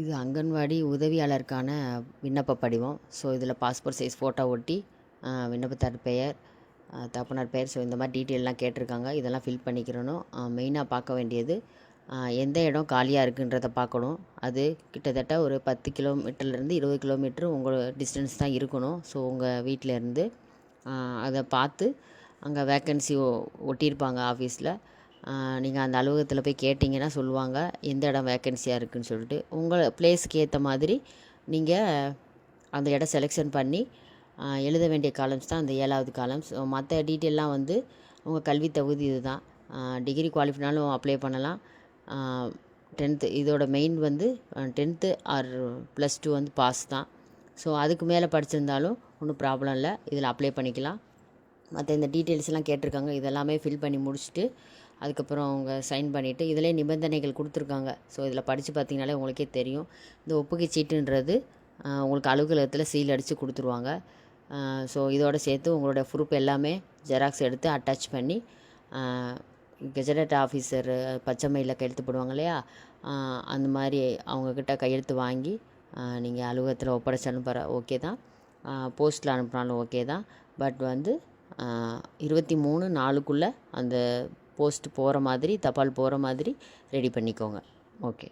இது அங்கன்வாடி உதவியாளருக்கான விண்ணப்ப படிவம். ஸோ இதில் பாஸ்போர்ட் சைஸ் ஃபோட்டோ ஒட்டி விண்ணப்பத்தார் பெயர் தகப்பனார் பெயர் ஸோ இந்த மாதிரி டீட்டெயிலெலாம் கேட்டிருக்காங்க. இதெல்லாம் ஃபில் பண்ணிக்கிறணும். மெயினாக பார்க்க வேண்டியது எந்த இடம் காலியாக இருக்குன்றதை பார்க்கணும். அது கிட்டத்தட்ட ஒரு பத்து கிலோமீட்டர்லேருந்து இருபது கிலோமீட்ரு உங்கள் டிஸ்டன்ஸ் தான் இருக்கணும். ஸோ உங்கள் வீட்டிலேருந்து அதை பார்த்து அங்கே வேக்கன்சி ஒ ஒட்டியிருப்பாங்க ஆஃபீஸில் நீங்கள் அந்த அலுவலகத்தில் போய் கேட்டிங்கன்னா சொல்லுவாங்க எந்த இடம் வேக்கன்சியாக இருக்குதுன்னு சொல்லிட்டு. உங்கள் பிளேஸ்க்கு ஏற்ற மாதிரி நீங்கள் அந்த இடம் செலெக்ஷன் பண்ணி எழுத வேண்டிய காலம்ஸ் தான் அந்த ஏழாவது காலம்ஸ் மற்ற டீட்டெயிலெலாம் வந்து உங்கள் கல்வி தகுதி இது தான் டிகிரி குவாலிஃபினாலும் அப்ளை பண்ணலாம். டென்த்து இதோட மெயின் வந்து டென்த்து ஆர் ப்ளஸ் டூ வந்து பாஸ் தான். ஸோ அதுக்கு மேலே படிச்சிருந்தாலும் ஒன்றும் ப்ராப்ளம் இல்லை. இதில் அப்ளை பண்ணிக்கலாம். மற்ற இந்த டீட்டெயில்ஸ்லாம் கேட்டிருக்காங்க இதெல்லாமே ஃபில் பண்ணி முடிச்சுட்டு அதுக்கப்புறம் அவங்க சைன் பண்ணிவிட்டு இதிலே நிபந்தனைகள் கொடுத்துருக்காங்க. ஸோ இதில் படித்து பார்த்தீங்கனாலே உங்களுக்கே தெரியும். இந்த ஒப்புகை சீட்டுன்றது உங்களுக்கு அலுவலகத்தில் சீல் அடித்து கொடுத்துருவாங்க. ஸோ இதோட சேர்த்து உங்களோட ப்ரூஃப் எல்லாமே ஜெராக்ஸ் எடுத்து அட்டாச் பண்ணி கெஜடட் ஆஃபீஸர் பச்சை கையெழுத்து போடுவாங்க இல்லையா? அந்த மாதிரி அவங்கக்கிட்ட கையெழுத்து வாங்கி நீங்கள் அலுவலகத்தில் ஒப்படைச்சு அனுப்புகிற ஓகே தான். போஸ்ட்டில் அனுப்புனாலும் ஓகே தான். பட் வந்து இருபத்தி மூணு நாலுக்குள்ளே அந்த போஸ்ட் போகிற மாதிரி தபால் போகிற மாதிரி ரெடி பண்ணிக்கோங்க. ஓகே.